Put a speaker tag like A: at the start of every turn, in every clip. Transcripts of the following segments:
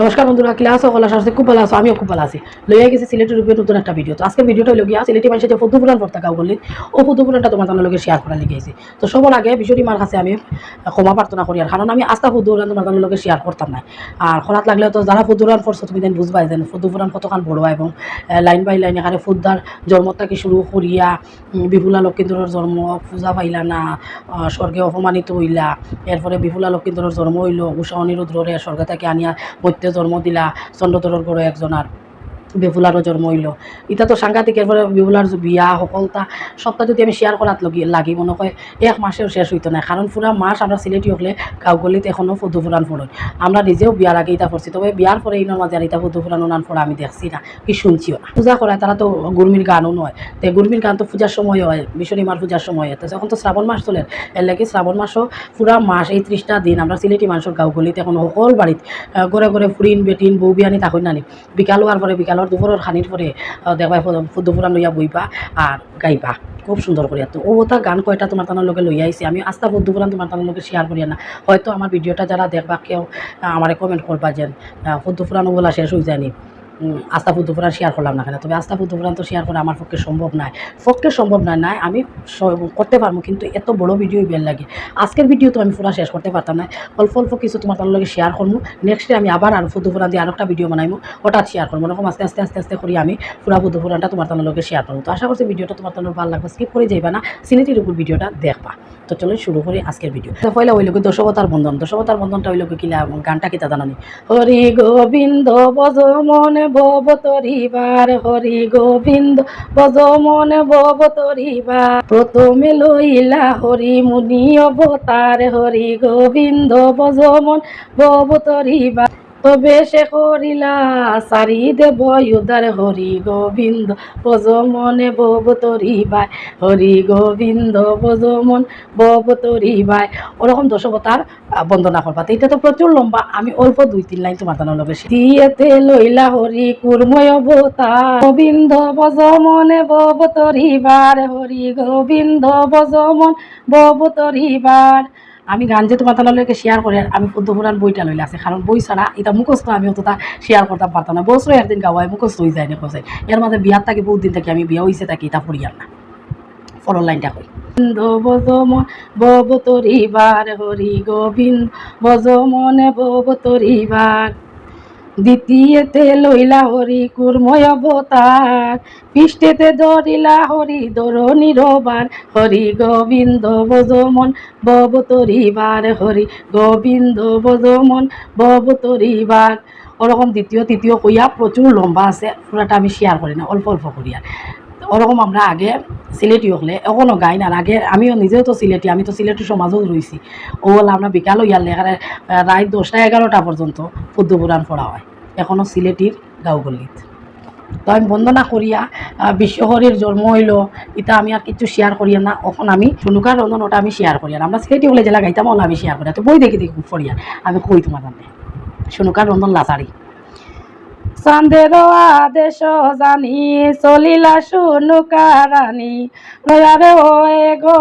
A: নমস্কার বন্ধুরা ক্লাস সকল আশা খুব ভালো আছো আমিও খুব ভালো আছি। লইয়া গেছি সিলেটের রূপে নতুন একটা ভিডিও তো আজকের ভিডিওটা হলো গিয়া সিলেটি মানুষের যে পুরান পড়তে গাও বললি ও ফটো পুরানটা তোমার লগে শেয়ার করা লিখেছি তো সবার আগে বিষয়টি মার কাছে আমি ক্ষমা প্রার্থনা করি আর কারণ আমি আস্থা ফটো পুরান তোমার তোমার লগে শেয়ার করতাম না। আর খরাত লাগলে তো যারা ফটো পুরান পড়ছো তুমি দেন বুঝবাই যেন ফটো পুরান কতখান বড় এবং লাইন বাই লাইন এখানে ফুদ্দার থেকে শুরু করিয়া উম, বিপুলা লক্ষিন্দরের জন্ম পূজা পাইলা না স্বর্গে অপমানিত হইলা এরপরে বিপুলা লক্ষিন্দরের জন্ম হইল উষা অনিরুদ্রে স্বর্গ থেকে আনিয়া মধ্যে জন্ম দিলা চন্দ্রধরের গড়ে একজন আর বিপুলারও জন্ম হইল এটা তো সাংঘাতিক এরপরে বিপুলার যে বিয়া সকলতা সবটা যদি আমি শেয়ার করাত লগি মনে হয় এক মাসেও শেষ হইতো না কারণ পুরা মাস আমরা সিলেটি হলে গাঁওগলিত এখনও ফদু ফুরান ফোড়ন আমরা নিজেও বিয়ার আগে ইটা পড়ছি তবে বিয়ার পরে ইনোর মাঝে আর ইটা ফদু ফুরান উনান ফোড়া আমি দেখছি না। কি শুনছিও না। পূজা করায় তারা তো গুরমির গানও নয় তো গুরমির গান তো পূজার সময় হয় বিশ্বরী মার পূজার সময় হয়। তো এখন তো শ্রাবণ মাস চলে এর লাগে শ্রাবণ মাসও পুরা মাস, এই ত্রিশটা দিন আমরা সিলেটি মানুষের গাঁওগলিতে এখন সকল বাড়িত ঘরে ঘরে ফুরিন বেটিন বউ বিয়ানি তাকই নানি বিকাল হওয়ার পরে বিকালের দুপুরের খানির পরে দেখবা দুপুরান লইয়া বইবা আর গাইবা। খুব সুন্দর করিয়া তো ও তা গান কয়টা তোমার তানোর লোকের লইয়া আইছি আমি আস্থা বুদ্ধপুরান তোমার তানোর লোকের শেয়ার করিয়া না হয়তো আমার ভিডিওটা যারা দেখবা কেউ আমার কমেন্ট করবা যে বুদ্ধপুরান বলা শেষ হয়ে যায়নি আস্থা বুদ্ধপুরাণ শেয়ার করলাম না কেন? তবে আস্থা বুদ্ধপুরাণ তো শেয়ার করা আমার পক্ষে সম্ভব নয়। পক্ষে সম্ভব নয় নাই আমি করতে পারব, কিন্তু এত বড় ভিডিও বেল লাগে। আজকের ভিডিও তো আমি পুরা শেষ করতে পারতাম না। অল্প অল্প কিছু তোমার তার লগে শেয়ার করব নেক্সট আমি আবার আর বুদ্ধপুরাণ দিয়ে আরেকটা ভিডিও বানাইমু। হঠাৎ শেয়ার করব এরকম আস্তে আস্তে আস্তে আস্তে করি আমি পুরা বুদ্ধপুরাণটা তোমার তার লগে শেয়ার করব তো আশা করছি ভিডিওটা তোমার তার ভালো লাগবে। স্কিপ করে যাইবা না। সিনেটির উপর ভিডিওটা দেখবা। তো চলো শুরু করি আজকের ভিডিও পয়লা ওই লোক দশবতার বন্ধন। দশবতার বন্ধনটা ওই লোক কিলা গানটা কিতা জানানি হরি গোবিন্দ, বজ মনে ভব তরিবার, হরি গোবিন্দ, বজ মনে ভব তরিবার। প্রথমে লইলা হরি মুনি অবতার, হরি গোবিন্দ, বজ মন ভব তরিবার। তবে সে করিলা সারি দেব উদার হরি গোবিন্দ, বজ মনে বব তরিবাই হরি গোবিন্দ, বজ মন বব তরিবাই ওরকম দশবতার বন্দনা করবা। এটা তো প্রচুর লম্বা। আমি অল্প দুই, তিন লাইন তোমার তানোর লগে দিয়েতে লইলা হরি কুর্ময় অবতার গোবিন্দ, বজ মনে বব তরিবার হরি গোবিন্দ, বজ মন বব তরিবার আমি গান যে তোমার তালকে শেয়ার করে, আমি পদ্ম পুরাণ বইটা লইলে আছে। কারণ বই ছাড়া এটা মুখস্থ আমি অতটা শেয়ার করতাম পারতাম না। বছর একদিন গাওয়ায় মুখস্থ হয়ে যায় না কোথায় এর মাঝে বিয়ার থাকি বহুত দিন থাকি আমি বিয়া হয়েছে থাকি, এটা পড়িয়ার না। ফলন লাইনটা কই বব তরিবার হরি গোবিন্দ বজ মনে বব তরিবার দ্বিতীয়তে লইলা হরি কুর্ময় অবতার, পৃষ্ঠেতে ধরিলা হরি ধরণী রবার, হরি গোবিন্দ বজমন, বব তরিবার, হরি গোবিন্দ বজমন, বব তরিবার। ওরকম দ্বিতীয়, তৃতীয় কইয়া প্রচুর লম্বা আছে, পুরাটা আমি শেয়ার করি না, অল্প অল্প করিয়া ওরকম আমরা আগে সিলেটি হলে এখনও গাই না, আগে আমিও নিজেও তো সিলেটি আমি তো সিলেটি সমাজও রয়েছি ও হলে আমরা বিকালও ইয়ালে, এখানে রাত দশটা এগারোটা পর্যন্ত পদ্ম পুরাণ পড়া হয়। এখনও সিলেটির গাঁওগলিত। তো আমি বন্দনা করিয়া বিশ্বহরির জন্ম হইল এটা আমি আর কিছু শেয়ার করিয়া না এখন আমি শুনুকার রন্ধন ওটা আমি শেয়ার করিয়া। আমরা সিলেটি বলে জেলা গাইতাম ওলা আমি শেয়ার করিয়া তো বই দেখি দেখি পড়িয়া আমি কই তোমার সামনে শুনুকার রন্ধন লাচারি চান্দের আদেশ জানি, চলিলা শুনুকা রানী লয়ারে ওয়ে গো,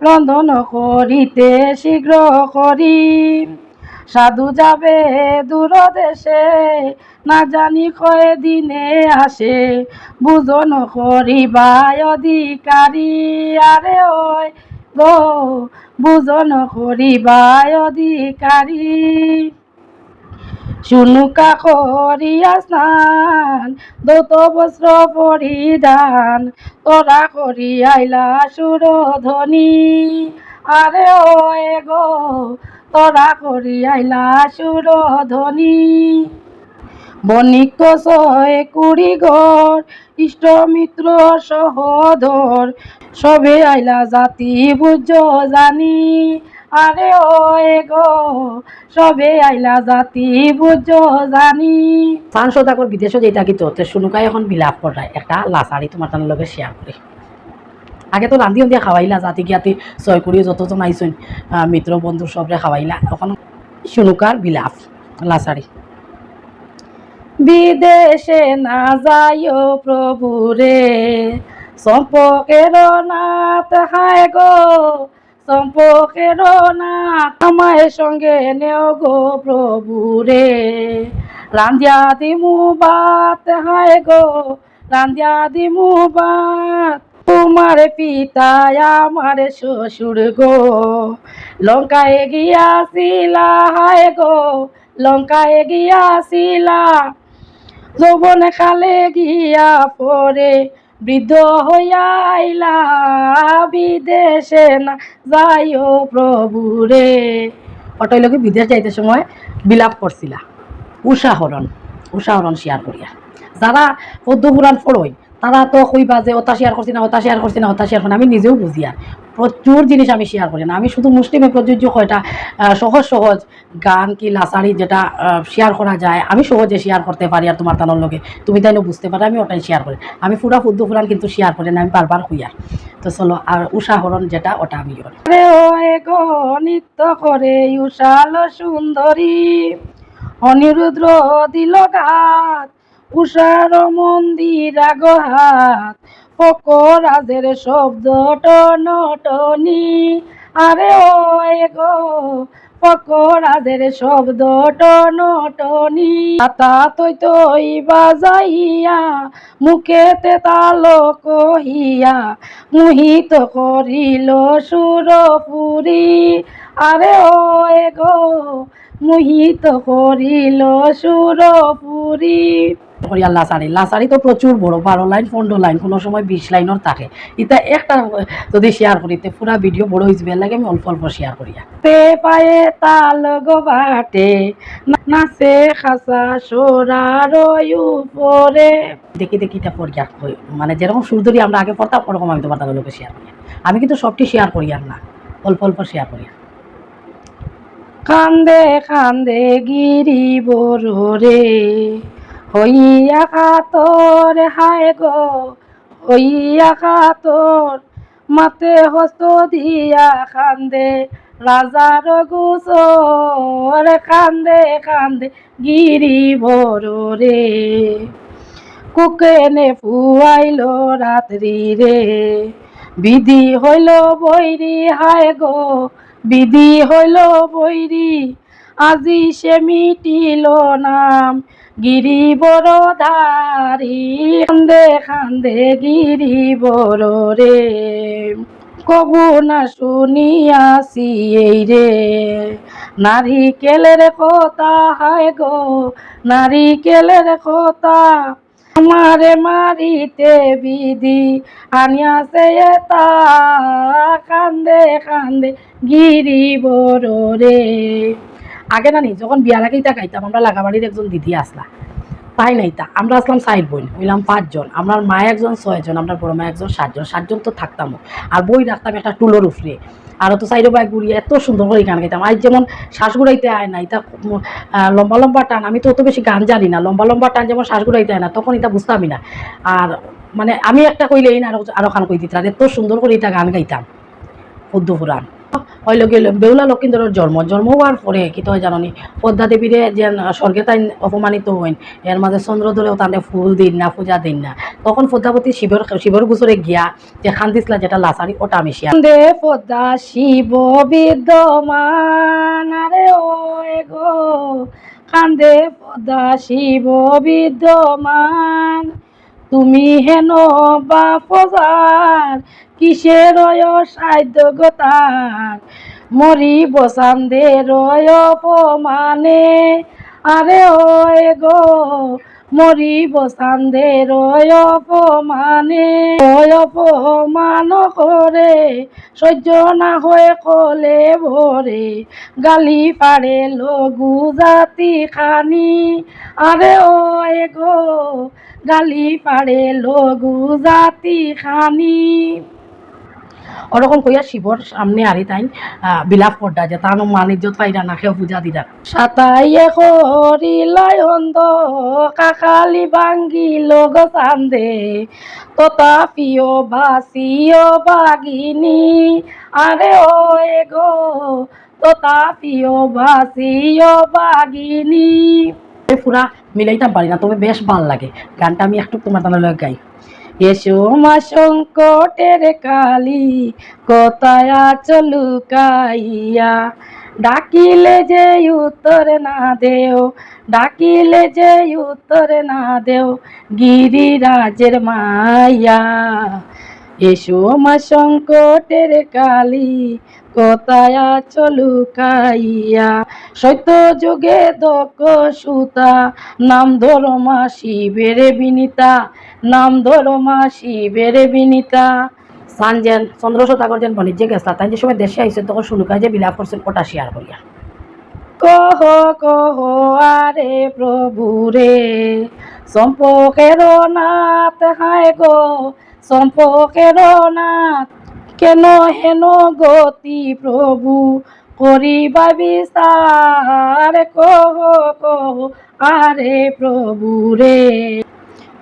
A: রন্ধন করিতে শীঘ্র করি। সাধু যাবে দূর দেশে না জানি কয় দিনে আসে। বুঝন করিবাই অধিকারী। আরে ওই গো বুঝন করিবাই অধিকারী। শুনুকা করিয়া স্নান, দত বস্ত্র পরিধান, তোরা করি আইলা সুরধনি আরে ও গো, তোরা করি আইলা সুরধনি বণিক ছয় কুড়ি ঘর ইষ্টমিত্র সহধর সবে আইলা জাতি বুঝ জানি। আরে ও গো সবে আইলা জাতি বুঝ জানি। চান সদাকর বিদেশে যেটা কি তোতে শুনুকাই এখন বিলাপ করায় একটা লাচারি তোমার তার লগে শেয়ার করি আগে তো রান্ধি দিয়া খাওয়াইলা জাতি গিয়াতে ছয় যতজন আইসন আহ, মিত্র বন্ধু সবরে খাওয়াইলা এখন শুনুকার বিলাপ লাচারি বিদেশে না যাইও প্রভুরে সম্পর্কের নাথ হায় গো সম্পর্কের নাথ আমায় সঙ্গে নেও গো প্রভুরে
B: রান্দিয়া দিমু বাত হায় গো রান্দিয়া দিমু বাত তোমার পিতা আমার শ্বশুর গো। লঙ্কায় গিয়া গিয়াছিলা, হায় গো, লঙ্কায় গিয়া গিয়াছিলা। যৌবন কালে গিয়া পরে বৃদ্ধ হইয়া আইলা বিদেশে না যাই ও প্রভু রে অটই লোকে বিদেশ যাইতে সময় বিলাপ করছিলা। উষাহরণ উষাহরণ শেয়ার করিয়া। যারা পদ্ম পুরাণ পড়ই, তারা তো কইবা যে ওটা শেয়ার করছি না ওটা শেয়ার করছি না ওটা শেয়ার করছি আমি নিজেও বুঝি আর। প্রচুর জিনিস আমি শেয়ার করি না। আমি শুধু মুসলিমে প্রযোজ্য আহ, সহজ সহজ গান কি লাসাড়ি যেটা শেয়ার করা যায় আমি সহজে শেয়ার করতে পারি আর তোমার তানোর লগে তুমি তাই বুঝতে পারো আমি ওটাই শেয়ার করি। আমি পুরা ফুদ্দু ফুরান কিন্তু শেয়ার করি না আমি বারবার হইয়া। তো চলো আর উষাহরণ যেটা ওটা আমি নিত্য করে উষাল সুন্দরী অনিরুদ্র দিল ঘাত উষার মন্দির আগহাত ফকরাজের শব্দ টনটনি। আরে ও গো ফকরাজের শব্দ টনটনি। তা তৈ তৈ বাজাইয়া, মুখেতে তালো কহিয়া, মোহিত করিল সুরপুরি। আরে ও গো, মোহিত করিল সুরপুরি। করিয়া লাসারি লাসারি তো প্রচুর বড়, বারো লাইন, পনেরো লাইন, কোনো সময় বিশ লাইনের থাকে। এটা একটা যদি শেয়ার করি, তে পুরা ভিডিও বড় হয়েছে লাগে আমি অল্প অল্প শেয়ার করিয়া তে পায়ে তাল গো বাটে নাচে খাসা সোরার উপরে। দেখি দেখি, এটা পড়িয়া মানে যেরকম সুর ধরি আমরা আগে পড়তাম, ওরকম আমি তোমার তাদের লোকে শেয়ার করি। আমি কিন্তু সবটি শেয়ার করি আর না, অল্প অল্প শেয়ার করি। কান্দে কান্দে গিরি বড় রে হইয়া কাতর, হায় গো, হইয়া কাতর, মাতে হস্ত দিয়া কান্দে রাজার গুসর কান্দে কান্দে গিরি বড় রে কুকেনে ফুয়াইল রাত্রি রে বিধি হইল বৈরি, হায় গো বিধি হইল বৈরি, আজি সে মিটিল নাম। গিরি বড় ধারি খান্দে খান্দে গিরি বড় রে কবু না শুনিয়াছি এই রে। নারিকেলের কথা হায় গো, নারিকেলের কথা আমারে মারিতে বিধি আনিয়াছে তা কান্দে কান্দে গিরি বড় রে আগে নানি, যখন বিয়ার আগে ইটা গাইতাম, আমরা লাগাবাড়ির একজন দিদি আসলা। তাই নাই তা আমরা আসলাম সাইড বোন, হইলাম পাঁচজন। আমার মা একজন, ছয়জন আমরা বড় মা একজন, সাতজন সাতজন তো থাকতামও। আর বই রাখতাম একটা টুলোর উপরে। আরও তো সাইডে বাইক ঘুরি এত সুন্দর করে গান গাইতাম। আজ যেমন শ্বাসগুড়াইতে আয় না এটা লম্বা লম্বা টান, আমি তো অত বেশি গান জানি না। লম্বা লম্বা টান যেমন শ্বাসগুড়াইতে আয় না, তখন এটা বুঝতামই না। আর মানে আমি একটা কইলেই না আরও আরও খান কই দিতাম এত সুন্দর করে এটা গান গাইতাম। পদ্ম পুরাণ হইল গেল, বেউলা লক্ষিন্দরের জন্ম। জন্ম হওয়ার পরে, কি তো জানি পদ্মা দেবীরে যে স্বর্গে তাই অপমানিত হইন, এর মাঝে চন্দ্র ধরেও ফুল দিন না, পূজা দিন না। তখন পদ্মাবতী শিবর শিবর গুছরে গিয়া যে খান দিসলা যেটা লাসারি, ওটা আমি শিয়া দে পদ্মা শিব বিদ্যমান, আরে ও গো। কান্দে পদ্মা শিব বিদ্যমান তুমি হেন বাপজার কিসের সাধ্য গোতার মরি বসান্দের অপমানে আরে ও গো মরি বসান্দে রয় অপমানে অপমান করে, সহ্য না হয়ে কলে ভরে, গালি পারে লঘু জাতি খানি আরে ও গালি পারে লঘু জাতি খানি ওরকম কইয়া শিবর সামনে আরি তাই বিলাপ করডা যে তার মান ইজ্জত না খেয়ে পূজা দিদা। সাতাইয়ে করিলাই অন্ধ, কাকালি ভাঙ্গিল গো চান্দে। তথাপিও ভাসিও বাগিনী আরে ও গো, তথাপিও ভাসিও বাগিনী পুরা মিলাইতাম পারি না, তবে বেশ ভালো লাগে। গানটা আমি একটু তোমার তাহলে গাই। এসো মা সংকটের কালী, কোথায় চলুকাইয়া ডাকিলে যে উত্তর না দেও, ডাকিলে যে উত্তর না দেও, গিরিরাজের মাইয়া। এসো মা সংকটের কালী কোথায় চলু কাইয়া সত্য যুগে সুতা নাম ধরো মা শিবের বিনিতা নাম ধরো মা শিবের বিনিতা। সানজেন চন্দ্র শতাকর যেন বাণিজ্যে গেছলা তাই যে সময় দেশে আইসেন তখন শুনুকায় যে বিলাপ করছেন ওটা শেয়ার করিয়া কহ কহ আরে প্রভু রে সম্পর্কের নাথ হায় গো সম্পর্কের নাথ কেন হেন গতি প্রভু? করিবা বিচার কহ কহ, আরে প্রভু রে।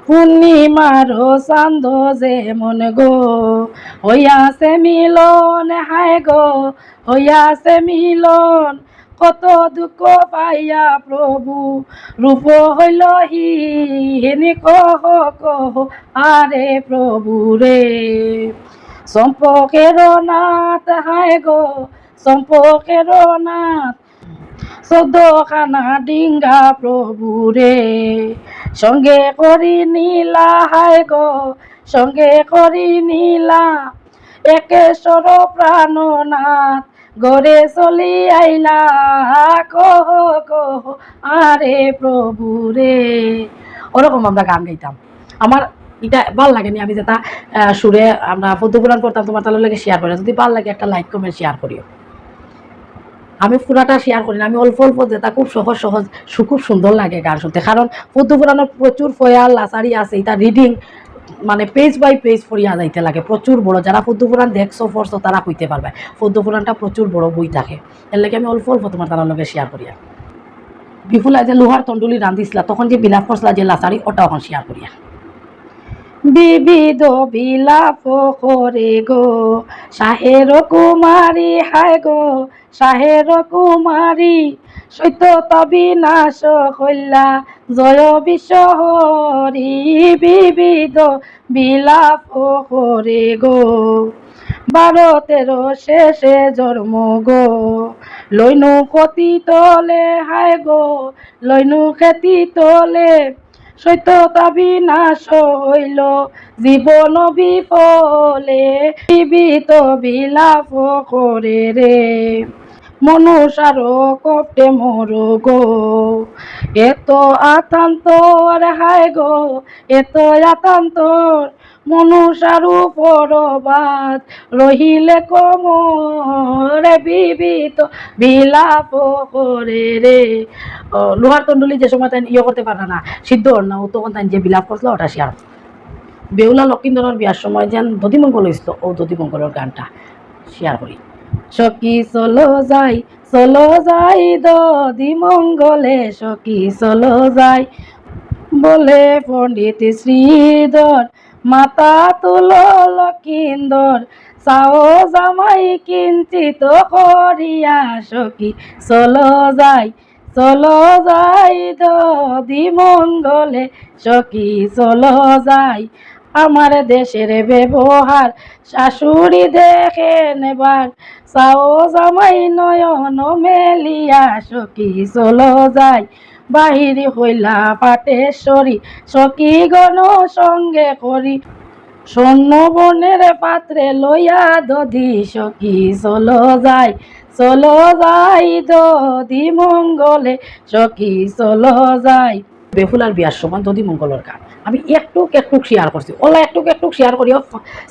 B: পূর্ণিমার চান্দ যেমন গো, হইয়াছে মিলন, হায় গো, হইয়াছে মিলন। কত দুঃখ পাইয়া প্রভু, রূপ হইল হিনি, কহ কহ, আরে প্রভু রে। সম্পর্কের নাথ হায় গো সম্পর্কের নাথ চোদ্দখানা ডিঙ্গা প্রভু রে সঙ্গে করি নীলা, হায় গো, সঙ্গে করি নীলা। একেশ্বর প্রাণনাথ গড়ে চলি আইলা। কহ কহ আরে প্রভু রে ওরকম আমরা গান গাইতাম। আমার এটা ভালো লাগেনি আমি যেটা সুরে আমরা পদ্মপুরাণ করতাম তোমার তাহলে লাগে শেয়ার করে যদি ভালো লাগে একটা লাইক কমেন্ট শেয়ার করিও। আমি পুরাটা শেয়ার করি না, আমি অল্প অল্প যেটা খুব সহজ সহজ খুব সুন্দর লাগে গান শুনতে। কারণ পদ্মপুরাণের প্রচুর ফয়াল লাচারি আছে এটা রিডিং মানে পেজ বাই পেজ ফরিয়া যাইতে লাগে, প্রচুর বড়। যারা পদ্মপুরাণ দেখছ ফরছো তারা কইতে পারবে পদ্মপুরাণটা প্রচুর বড় বই থাকে। এর লাগে আমি অল্প অল্প তোমার তার লগে শেয়ার করিয়া। বিপুলা যে লোহার তন্ডুলি রান্ধিছিলা তখন যে বিলাপ করছিলা যে লাচারি ওটা এখন শেয়ার করিয়া। বিবিধ বিলাপ করে গো। শাহের কুমারী, হায় গো, শাহের কুমারী। সত্যতা বিনাশ হইলা, জয় বিশ্বহরি। বিবিধ বিলাপ করে গো। বারো তেরো শেষে জন্ম গো। লইনু কতি তলে, হায় গো, লইনু খেতি তলে। সত্যতা বিনাশ হইল। জীবন বিফলে, জীবিত বিলাপ করে রে। মনুষার কপটে মর গো এত আতান্তর হায় গো, এত আতান্তর মনুষার পরবাদ রহিলে কমরে বিবিত বিলাপ করে রে। লোহার তন্ডলি যে সময় তাই ইয়ে করতে পারে না, সিদ্ধ না, ও তখন তাই যে বিলাপ করছিল, ওটা শেয়ার বেউলা লক্ষিন্দরের বিয়ার সময় যেন দধিমঙ্গল হয়েছিল ও দধিমঙ্গলের গানটা শেয়ার করি। সখী চলো যাই চলো যাই দধিমঙ্গলে সখী চলো যাই বলে পণ্ডিত শ্রীধর মাতা তুল লক্ষিন্দর চাও জামাই কিঞ্চিত করিয়া সখী। চলো যাই চলো যাই দি মঙ্গলে সখী, চল যাই। আমার দেশের ব্যবহার, শাশুড়ি দেখে নেবার। চাও জামাই নয়ন মেলিয়া সখী চলো যাই। বাহিরি হইলা পাটেশ্বরী, সখী গণ সঙ্গে করি। স্বর্ণ বনের পাত্রে লইয়া দধি সখী চলো যাই চলো যাই দধি মঙ্গলে সখী চলো যাই। বেহুলার বিয়ার সময় দধি মঙ্গলের গান আমি একটু একটু শেয়ার করছি। ওলা একটু একটু শেয়ার করি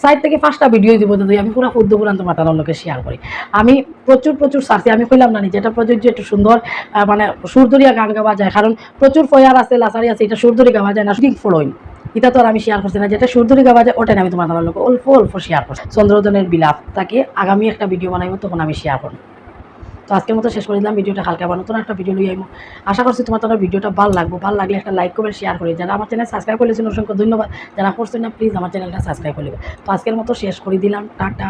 B: সাইড থেকে পাঁচটা ভিডিও দিব আমি পুরো শুদ্ধ পুরান্ত মাতানোর লোকে শেয়ার করি। আমি প্রচুর প্রচুর সার্চি আমি কইলাম না যেটা প্রযোজ্য একটু সুন্দর মানে সুরদরিয়া গান গাওয়া যায়। কারণ প্রচুর ফয়ার আছে লাসারি আছে, এটা সুরদরি গাওয়া যায় না, শুটিং ফলোইন এটা তো আর আমি শেয়ার করছি না, যেটা সুরদরি গাওয়া যায়, ওটাই আমি তোমার লোক অল্প অল্প শেয়ার করছি। চন্দ্রদনের বিলাপ, তাকে আগামী একটা ভিডিও বানাইব, তখন আমি শেয়ার করব। তো আজকের মতো শেষ করে দিলাম। ভিডিওটা হালকা নতুন একটা ভিডিও নিয়ে আইবো আশা করছি তোমার তোমার ভিডিওটা ভালো লাগবো। ভালো লাগলে একটা লাইক করবে শেয়ার করে যারা আমার চ্যানেল সাবস্ক্রাইব করেছেন, অসংখ্য ধন্যবাদ। যারা করছেন না প্লিজ আমার চ্যানেলটা সাবস্ক্রাইব করে তো আজকের মতো শেষ করে দিলাম। টাটা।